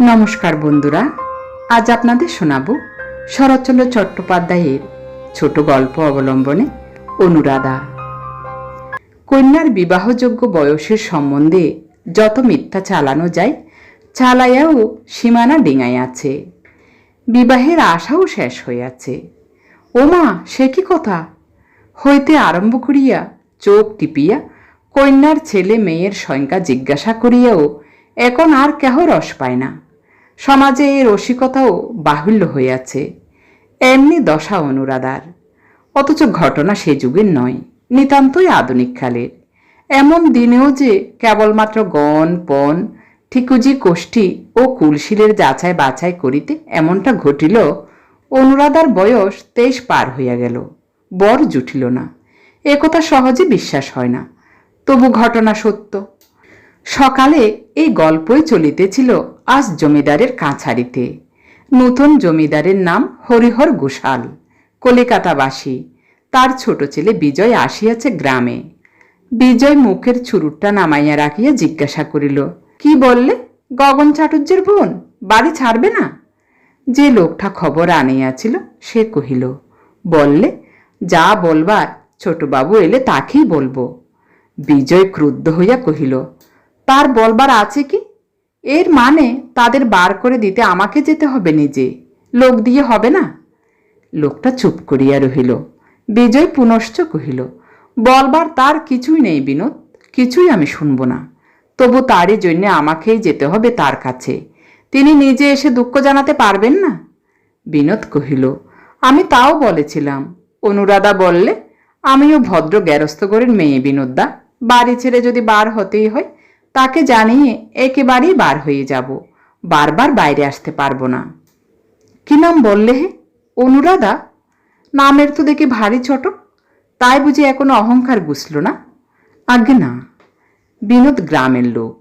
নমস্কার বন্ধুরা, আজ আপনাদের শোনাব শরৎচন্দ্র চট্টোপাধ্যায়ের ছোট গল্প অবলম্বনে অনুরাধা। কন্যার বিবাহযোগ্য বয়সের সম্বন্ধে যত মিথ্যা চালানো যায়, চালাইয়াও সীমানা ডিঙাই আছে। বিবাহের আশাও শেষ হইয়াছে ওমা, সে কি কথা? হইতে আরম্ভ করিয়া চোখ টিপিয়া কন্যার ছেলে মেয়ের সংখ্যা জিজ্ঞাসা করিয়াও এখন আর কেহ রস পায় না। সমাজে এই রসিকতাও বাহুল্য হইয়াছে। এমনি দশা অনুরাধার। অথচ ঘটনা সে যুগের নয়, নিতান্তই আধুনিক কালের। এমন দিনেও যে কেবলমাত্র গণ, পণ, ঠিকুজি, কোষ্ঠী ও কুলশিলের যাচাই বাছাই করিতে এমনটা ঘটিল, অনুরাধার বয়স তেইশ পার হইয়া গেল। বর জুটিল না। একথা সহজে বিশ্বাস হয় না। তবু ঘটনা সত্য। সকালে এই গল্পই চলিতেছিল আজ জমিদারের কাছারিতে। নতুন জমিদারের নাম হরিহর ঘোষাল কলিকাতাবাসী। তার ছোট ছেলে বিজয় আসিয়াছে গ্রামে। বিজয় মুখের ছুরুটটা নামাইয়া রাখিয়া জিজ্ঞাসা করিল, কি বললে? গগন চাটুর্যের বোন? বাড়ি ছাড়বে না? যে লোকটা খবর আনিয়াছিল, সে কহিল, বললে, যা বলবার ছোটবাবু এলে তাকেই বলব। বিজয় ক্রুদ্ধ হইয়া কহিল তার বলবার আছে কি? এর মানে তাদের বার করে দিতে আমাকে যেতে হবে নিজে। লোক দিয়ে হবে না? লোকটা চুপ করিয়া রহিল। বিজয় পুনশ্চ কহিল, বলবার তার কিছুই নেই বিনোদ, কিছুই আমি শুনব না। তবু তারই জন্যে আমাকেই যেতে হবে তার কাছে। তিনি নিজে এসে দুঃখ জানাতে পারবেন না? বিনোদ কহিল, আমি তাও বলেছিলাম। অনুরাধা বললে, আমিও ভদ্র গ্যারস্থগরের মেয়ে বিনোদদা বাড়ি ছেড়ে যদি বার হতেই হয় তাকে জানিয়ে একেবারেই বার হয়ে যাব। বারবার বাইরে আসতে পারব না। কি নাম বললে হে? অনুরাধা? নামের তো দেখে ভারী ছোট। তাই বুঝি এখনও অহংকার গুছল না? আজ্ঞে না। বিনোদ গ্রামের লোক।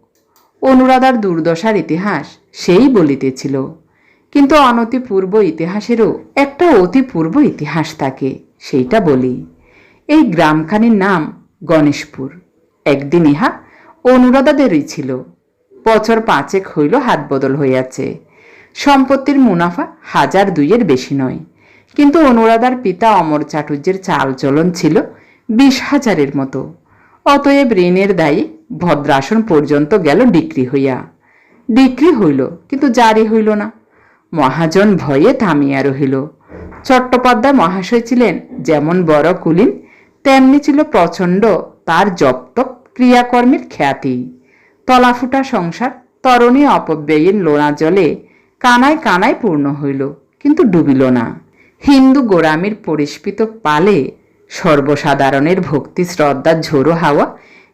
অনুরাধার দুর্দশার ইতিহাস সেই বলিতেছিল। কিন্তু অনতিপূর্ব ইতিহাসেরও একটা অতিপূর্ব ইতিহাস থাকে সেইটা বলি। এই গ্রামখানির নাম গণেশপুর। একদিন ইহা অনুরাধাদেরই ছিল। বছর পাঁচেক হইল হাত বদল হইয়াছে। সম্পত্তির মুনাফা হাজার দুইয়ের বেশি নয়। কিন্তু অনুরাধার পিতা অমর চাটুর্যের চালচলন ছিল বিশ হাজারের মতো। অতএব ঋণের দায়ী ভদ্রাসন পর্যন্ত গেল ডিক্রি হইয়া। ডিক্রি হইল, কিন্তু জারি হইল না। মহাজন ভয়ে থামিয়া রহিল। চট্টোপাধ্যায় মহাশয় ছিলেন যেমন বড় কুলীন, তেমনি ছিল প্রচণ্ড তার জপ্তক ক্রিয়াকর্মের খ্যাতি। তলাফুটা সংসার তরণী অপব্যয়ের লোনা জলে কানায় কানায় পূর্ণ হইল, কিন্তু ডুবিল না। হিন্দু গোরামির পরিস্ফিত পালে সর্বসাধারণের ভক্তি শ্রদ্ধার ঝোড়ো হাওয়া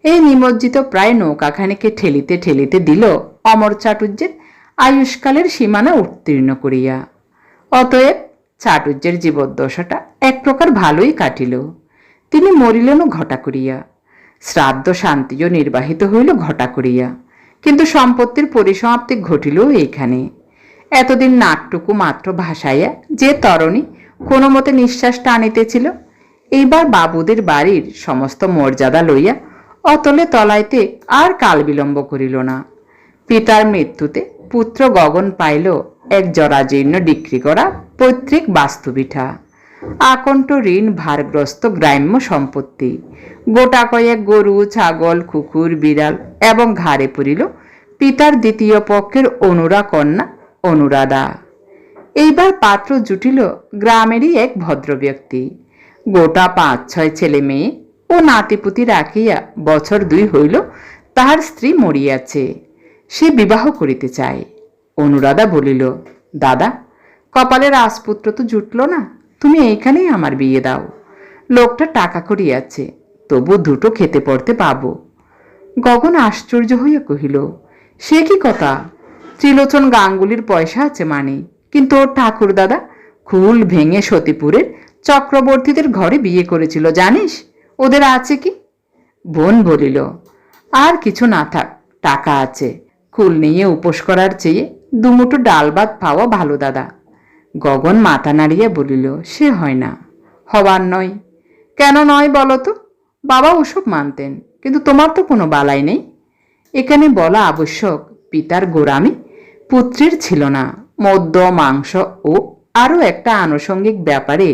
এই নিমজ্জিত প্রায় নৌকাখানিকে ঠেলিতে ঠেলিতে দিল অমর চাটুর্যের আয়ুষ্কালের সীমানা উত্তীর্ণ করিয়া। অতএব চাটুর্যের জীবদ্দশাটা এক প্রকার ভালোই কাটিল। তিনি মরিলেনও ঘটা করিয়া। শ্রাদ্ধ শান্তিও নির্বাহিত হইল ঘটা করিয়া। কিন্তু সম্পত্তির পরিসমাপ্তি ঘটিল এইখানে। এতদিন নাকটুকু মাত্র ভাসাইয়া যে তরণী কোনো মতে নিঃশ্বাস টানিতেছিল, এইবার বাবুদের বাড়ির সমস্ত মর্যাদা লইয়া অতলে তলাইতে আর কাল বিলম্ব করিল না। পিতার মৃত্যুতে পুত্র গগন পাইল এক জরাজীর্ণ ডিক্রি করা পৈতৃক বাস্তুবিঠা। আকণ্ঠ ঋণ, ভারগ্রস্ত গ্রাম্য সম্পত্তি। গোটা কয়েক গরু, ছাগল, কুকুর, বিড়াল এবং ঘাড়ে পড়িল পিতার দ্বিতীয় পক্ষের অনুরা কন্যা অনুরাধা। এইবার পাত্র জুটিল গ্রামেরই এক ভদ্র ব্যক্তি। গোটা পাঁচ, ছয় ছেলে মেয়ে ও নাতিপুতি রাখিয়া বছর দুই হইল তাহার স্ত্রী মরিয়াছে। সে বিবাহ করিতে চায়। অনুরাধা বলিল, দাদা কপালের রাজপুত্র তো জুটল না? তুমি এইখানেই আমার বিয়ে দাও। লোকটা টাকা করিয়াছে তবু দুটো খেতে পড়তে পাবো। গগন আশ্চর্য হইয়া কহিল, সে কি কথা? ত্রিলোচন গাঙ্গুলির পয়সা আছে মানে। কিন্তু ওর ঠাকুর দাদা খুল ভেঙে সতীপুরের চক্রবর্তীদের ঘরে বিয়ে করেছিল, জানিস? ওদের আছে কি? বোন বলিল, আর কিছু না থাক, টাকা আছে। কুল নিয়ে উপোস করার চেয়ে দুমুটো ডাল ভাত পাওয়া ভালো, দাদা। গগন মাথা নাড়িয়া বলিল, সে হয় না, হবার নয়। কেন নয় বলো তো? বাবা ওসব মানতেন, কিন্তু তোমার তো কোনো বালাই নেই। এখানে বলা আবশ্যক, পিতার গোরামি পুত্রের ছিল না। মদ্য, মাংস ও আরও একটা আনুষঙ্গিক ব্যাপারে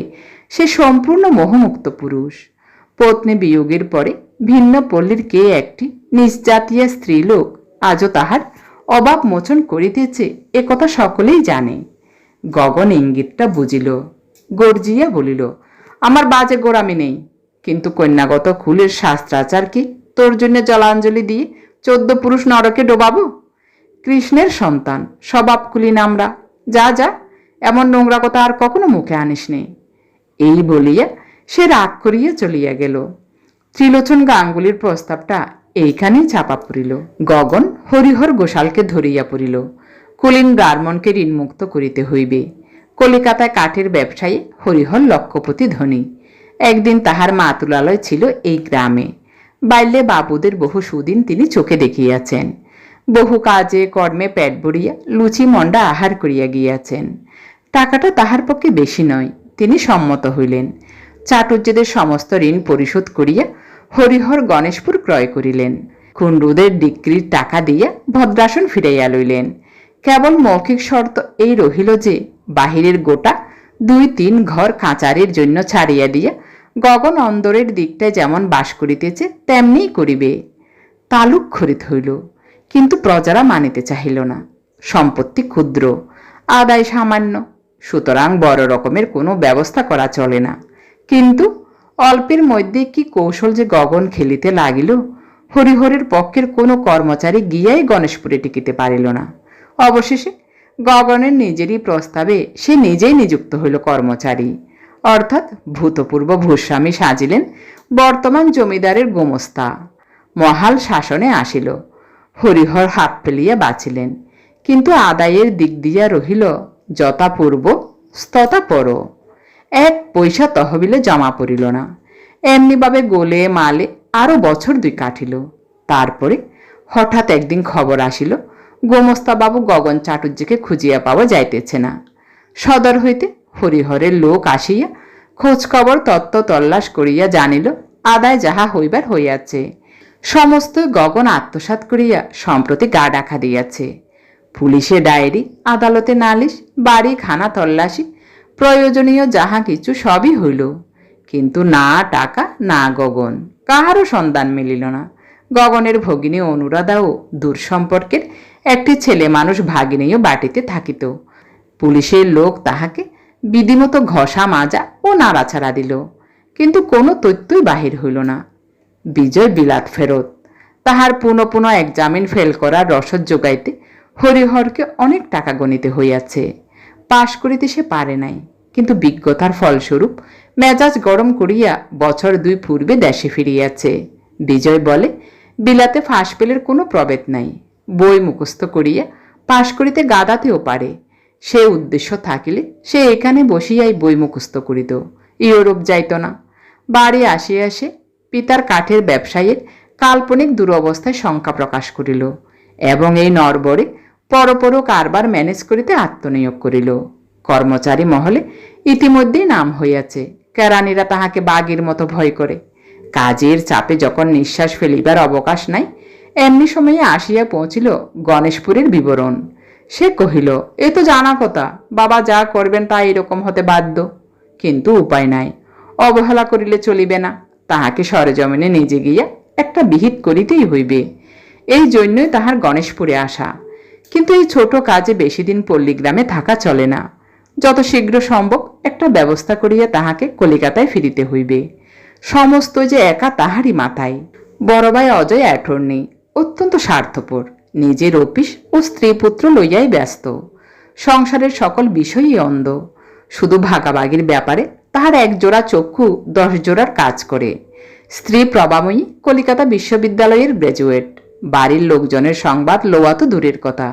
সে সম্পূর্ণ মোহমুক্ত পুরুষ। পত্নী বিয়োগের পরে ভিন্ন পল্লীর কে একটি নিজ স্ত্রীলোক আজও তাহার অভাব মোচন করিতেছে, এ কথা সকলেই জানে। গগন ইঙ্গিতটা বুঝিল। গর্জিয়া বলিল, আমার বাজে গোড়ামি নেই, কিন্তু কন্যাগত খুলের শাস্ত্রাচার কি? তোর জন্য জলাঞ্জলি দিয়ে চোদ্দ পুরুষ নরকে ডোবাবো? কৃষ্ণের সন্তান, স্বভাব কুলীন আমরা যা যা, এমন নোংরা কথা আর কখনো মুখে আনিস নেই এই বলিয়া সে রাগ করিয়া চলিয়া গেল। ত্রিলোচন গাঙ্গুলির প্রস্তাবটা এইখানেই চাপা পড়িল। গগন হরিহর গোশালকে ধরিয়া পড়িল। কুলীন ব্রাহ্মণকে ঋণমুক্ত করিতে হইবে। কলিকাতায় কাঠের ব্যবসায়ী হরিহর লক্ষপতি ধনী। একদিন তাহার মাতুলালয় ছিল এই গ্রামে। বাল্যে বাবুদের বহু সুদিন তিনি চোখে দেখিয়াছেন। বহু কাজে কর্মে পেট ভরিয়া লুচি মন্ডা আহার করিয়া গিয়াছেন। টাকাটা তাহার পক্ষে বেশি নয়, তিনি সম্মত হইলেন। চাটুর্যদের সমস্ত ঋণ পরিশোধ করিয়া হরিহর গণেশপুর ক্রয় করিলেন। কুণ্ডুদের ডিক্রির টাকা দিয়া ভদ্রাসন ফিরাইয়া লইলেন। কেবল মৌখিক শর্ত এই রহিল যে, বাহিরের গোটা দুই তিন ঘর কাঁচারির জন্য ছাড়িয়া দিয়া গগন অন্দরের দিকটায় যেমন বাস করিতেছে তেমনিই করিবে। তালুক খরিদ হইল, কিন্তু প্রজারা মানিতে চাহিল না। সম্পত্তি ক্ষুদ্র, আদায় সামান্য, সুতরাং বড় রকমের কোনো ব্যবস্থা করা চলে না। কিন্তু অল্পের মধ্যে কি কৌশল যে গগন খেলিতে লাগিল, হরিহরের পক্ষের কোনো কর্মচারী গিয়াই গণেশপুরে টিকিতে পারিল না। অবশেষে গগনের নিজেরই প্রস্তাবে সে নিজেই নিযুক্ত হইল কর্মচারী। অর্থাৎ ভূতপূর্ব ভূস্বামী সাজিলেন বর্তমান জমিদারের গোমস্তা। মহাল শাসনে আসিল। হরিহর হাত ফেলিয়া বাঁচিলেন। কিন্তু আদায়ের দিক দিয়া রহিল যথা পূর্ব স্ততা পর এক পয়সা তহবিলে জমা পড়িল না। এমনিভাবে গোলে মালে আরও বছর দুই কাটিল। তারপরে হঠাৎ একদিন খবর আসিল গোমস্তাবাবু গগন চাটুর্যকে খুঁজিয়া পাওয়া যাইতেছে না। সদর হইতে হরিহরের লোক আসিয়া খোঁজখবর তত্ত্ব তল্লাশ করিয়া জানিল, আদায় যাহা হইবার হইয়াছে। সমস্ত গগন আত্মসাৎ করিয়া সম্প্রতি গা ডাকা দিয়াছে। পুলিশে ডায়েরি, আদালতে নালিশ, বাড়ি খানা তল্লাশি, প্রয়োজনীয় যাহা কিছু সবই হইল। কিন্তু না টাকা, না গগন, কাহারও সন্ধান মিলিল না। গগনের ভগিনী অনুরাধাও দূর সম্পর্কের একটি ছেলে মানুষ ভাগিনীও বাটিতে থাকিত। পুলিশের লোক তাহাকে বিধিমতো ঘষা, মাজা ও নাড়াছাড়া দিল, কিন্তু কোনো তথ্যই বাহির হইল না। বিজয় বিলাত ফেরত, তাহার পুনঃ পুনঃ একজামিন ফেল করার রসদ যোগাইতে হরিহরকে অনেক টাকা গণিতে হইয়াছে। পাশ করিতে সে পারে নাই, কিন্তু বিজ্ঞতার ফলস্বরূপ মেজাজ গরম করিয়া বছর দুই পূর্বে দেশে ফিরিয়াছে। বিজয় বলে, বিলাতে ফাঁস পেলের কোনো প্রভেদ নাই। বই মুখস্থ করিয়া পাশ করিতে গাদাতেও পারে। সে উদ্দেশ্য থাকিলে সে এখানে বসিয়াই বই মুখস্থ করিত। ইউরোপ যাইত না। বাড়ি আসিয়া আসে পিতার কাঠের ব্যবসায়ীর কাল্পনিক দুরবস্থায় শঙ্কা প্রকাশ করিল এবং এই নরবরে পরপর কারবার ম্যানেজ করিতে আত্মনিয়োগ করিল। কর্মচারী মহলে ইতিমধ্যেই নাম হইয়াছে, কেরানিরা তাহাকে বাঘের মতো ভয় করে। কাজের চাপে যখন নিঃশ্বাস ফেলিবার অবকাশ নাই এমনি সময়ে আসিয়া পৌঁছিল গণেশপুরের বিবরণ। সে কহিল, এ তো জানা কথা, বাবা যা করবেন তা এরকম হতে বাধ্য। কিন্তু উপায় নাই, অবহেলা করিলে চলিবে না, তাহাকে সরেজমিনে নিজে গিয়া একটা বিহিত করিতেই হইবে। এই জন্যই তাহার গণেশপুরে আসা। কিন্তু এই ছোট কাজে বেশি দিন পল্লীগ্রামে থাকা চলে না। যত শীঘ্র সম্ভব একটা ব্যবস্থা করিয়া তাহাকে কলিকাতায় ফিরিতে হইবে। সমস্ত যে একা তাহারই মাথায়। বড় ভাই অজয় অ্যাটর্নি অত্যন্ত স্বার্থপর। নিজের অফিস ও স্ত্রী পুত্র লইয়াই ব্যস্ত। সংসারের সকল বিষয়ই অন্ধ। শুধু ভাগাভাগির ব্যাপারে তাহার এক জোড়া চক্ষু দশ জোড়ার কাজ করে। স্ত্রী প্রভাময়ী কলিকাতা বিশ্ববিদ্যালয়ের গ্র্যাজুয়েট বাড়ির লোকজনের সংবাদ লোয়া তো দূরের কথা।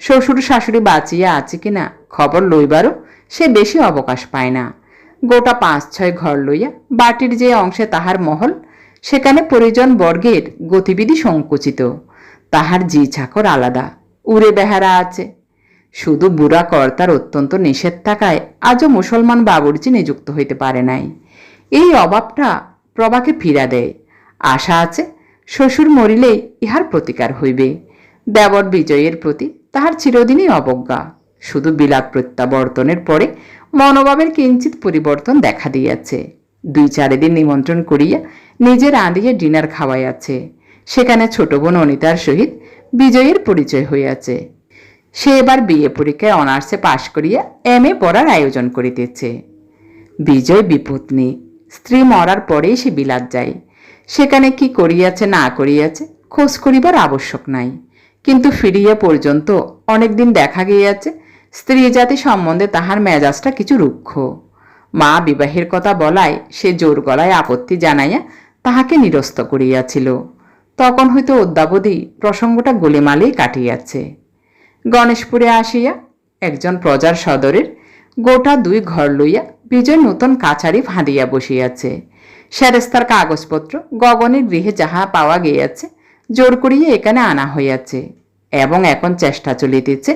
শ্বশুর শাশুড়ি বাঁচিয়া আছে কিনা খবর লইবারও সে বেশি অবকাশ পায় না। গোটা পাঁচ ছয় ঘর লইয়া বাটির যে অংশে তাহার মহল সেখানে পরিজন বর্গের গতিবিধি সংকুচিত। তাহার জি ছাকর আলাদা, উড়ে বেহারা আছে। শুধু বুড়া কর্তার অত্যন্ত নিষেধ থাকায় আজও মুসলমান বাবুর্চি নিযুক্ত হইতে পারে নাই। এই অভাবটা প্রভাকে ফিরা দেয়। আশা আছে, শ্বশুর মরিলেই ইহার প্রতিকার হইবে। দেবর বিজয়ের প্রতি তাহার চিরদিনই অবজ্ঞা। শুধু বিলাপ প্রত্যাবর্তনের পরে মনোভাবের কিঞ্চিত পরিবর্তন দেখা দিয়াছে। দুই চারিদিন নিমন্ত্রণ করিয়া নিজের আঁদিয়ে ডিনার খাওয়াইয়াছে। সেখানে ছোট বোন অনিতার সহিত বিজয়ের পরিচয় হইয়াছে। সে এবার বিয়ে পরীক্ষায় অনার্সে পাশ করিয়া এম এ পড়ার আয়োজন করিতেছে। বিজয় বিপত্নী, স্ত্রী মরার পরেই সে বিলাত যায়। সেখানে কি করিয়াছে না করিয়াছে খোঁজ করিবার আবশ্যক নাই। কিন্তু ফিরিয়া পর্যন্ত অনেকদিন দেখা গিয়াছে, স্ত্রী জাতি সম্বন্ধে তাহার মেজাজটা কিছু রুক্ষ। মা বিবাহের কথা বলায় সে জোর গলায় আপত্তি জানাইয়া তাহাকে নিরস্ত করিয়াছিল। তখন হইতে অদ্যাবধি প্রসঙ্গটা গোলেমালেই কাটিয়াছে। গণেশপুরে আসিয়া একজন প্রজার সদরের গোটা দুই ঘর লইয়া বিজয় নূতন কাছারি ফাঁদিয়া বসিয়াছে। সেরেস্তার কাগজপত্র গগনের গৃহে যাহা পাওয়া গিয়াছে, জোর করিয়া এখানে আনা হইয়াছে এবং এখন চেষ্টা চলিতেছে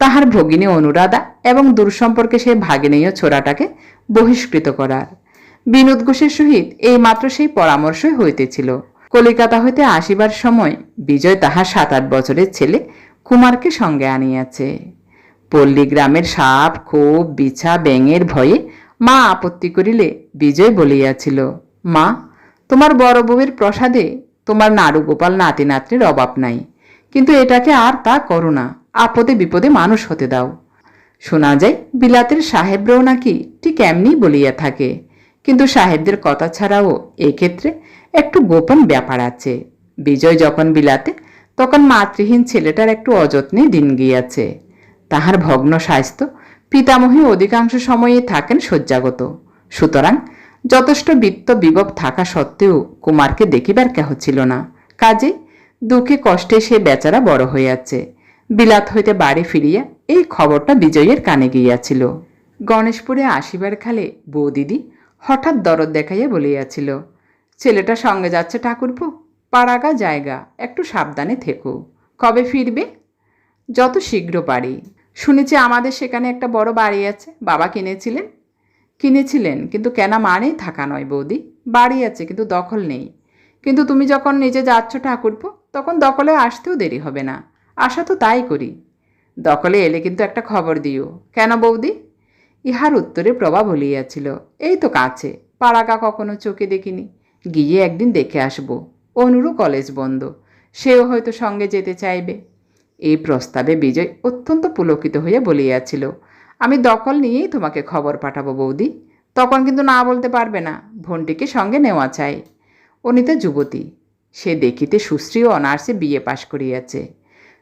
তাহার ভগিনী অনুরাধা এবং দূর সম্পর্কে সেই ভাগিনীয় ছোড়াটাকে বহিষ্কৃত করার। বিনোদ ঘোষের সহিত এইমাত্র সেই পরামর্শই হইতেছিল। কলিকাতা হইতে আসিবার সময় বিজয় তাহার সাত আট বছরের ছেলে কুমারকে সঙ্গে আনিয়াছে। পল্লী গ্রামের সাপ খোপ বিছা, ব্যাঙের ভয়ে মা আপত্তি করিলে বিজয় বলিয়াছিল, মা, তোমার বড় বউয়ের প্রসাদে তোমার নাড়ু গোপাল নাতি নাতনির অভাব নাই, কিন্তু এটাকে আর তা করো না। আপদে বিপদে মানুষ হতে দাও। শোনা যায়, বিলাতের সাহেবরাও নাকি ঠিক এমনি বলিয়া থাকে। কিন্তু সাহেবদের কথা ছাড়াও এক্ষেত্রে একটু গোপন ব্যাপার আছে। বিজয় যখন বিলাতে, তখন মাতৃহীন ছেলেটার একটু অযত্নে দিন গিয়াছে। তাহার ভগ্ন স্বাস্থ্য পিতামহী অধিকাংশ সময়ে থাকেন শয্যাগত। সুতরাং যথেষ্ট বিত্ত বিভব থাকা সত্ত্বেও কুমারকে দেখিবার কেহ ছিল না। কাজে দুঃখে কষ্টে সে বেচারা বড় হইয়াছে। বিলাত হইতে বাড়ি ফিরিয়া এই খবরটা বিজয়ের কানে গিয়াছিল। গণেশপুরে আসিবার খালে বৌদিদি হঠাৎ দরদ দেখাইয়া বলিয়াছিল, ছেলেটা সঙ্গে যাচ্ছে ঠাকুরপো, পাড়াগা জায়গা, একটু সাবধানে থেকো, কবে ফিরবে? যত শীঘ্র পারি। শুনেছি আমাদের সেখানে একটা বড় বাড়ি আছে, বাবা কিনেছিলেন? কিনেছিলেন, কিন্তু কেনা মানেই থাকা নয় বৌদি, বাড়ি আছে, কিন্তু দখল নেই। কিন্তু তুমি যখন নিজে যাচ্ছ ঠাকুরপো, তখন দখলে আসতেও দেরি হবে না। আশা তো তাই করি। দখলে এলে কিন্তু একটা খবর দিও। কেন বৌদি? ইহার উত্তরে প্রভা বলিয়াছিল, এই তো কাছে পাড়াকা কখনো চোখে দেখিনি। গিয়ে একদিন দেখে আসব। অনুরও কলেজ বন্ধ, সেও হয়তো সঙ্গে যেতে চাইবে। এই প্রস্তাবে বিজয় অত্যন্ত পুলকিত হইয়া বলিয়াছিল, আমি দখল নিয়েই তোমাকে খবর পাঠাবো বৌদি। তখন কিন্তু না বলতে পারবে না ভনটিকে সঙ্গে নেওয়া চাই। অনিতা যুবতী, সে দেখিতে সুশ্রী ও অনার্সে বিয়ে পাশ করিয়াছে।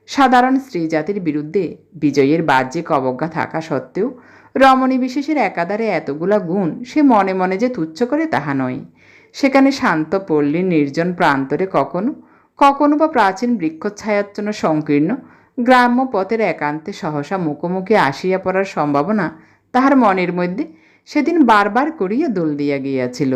সাধারণ স্ত্রী জাতির বিরুদ্ধে বিজয়ের বাহ্যিক অবজ্ঞা থাকা সত্ত্বেও রমণী বিশেষের একাধারে এতগুলা গুণ সে মনে মনে যে তুচ্ছ করে তাহা নয়। সেখানে শান্ত, পল্লী, নির্জন প্রান্তরে কখনো কখনো বা প্রাচীন বৃক্ষচ্ছায়াচ্ছন্ন, সংকীর্ণ, গ্রাম্য পথের একান্তে সহসা মুখোমুখি আসিয়া পড়ার সম্ভাবনা তাহার মনের মধ্যে সেদিন বারবার করিয়া দোল দিয়া গিয়াছিল।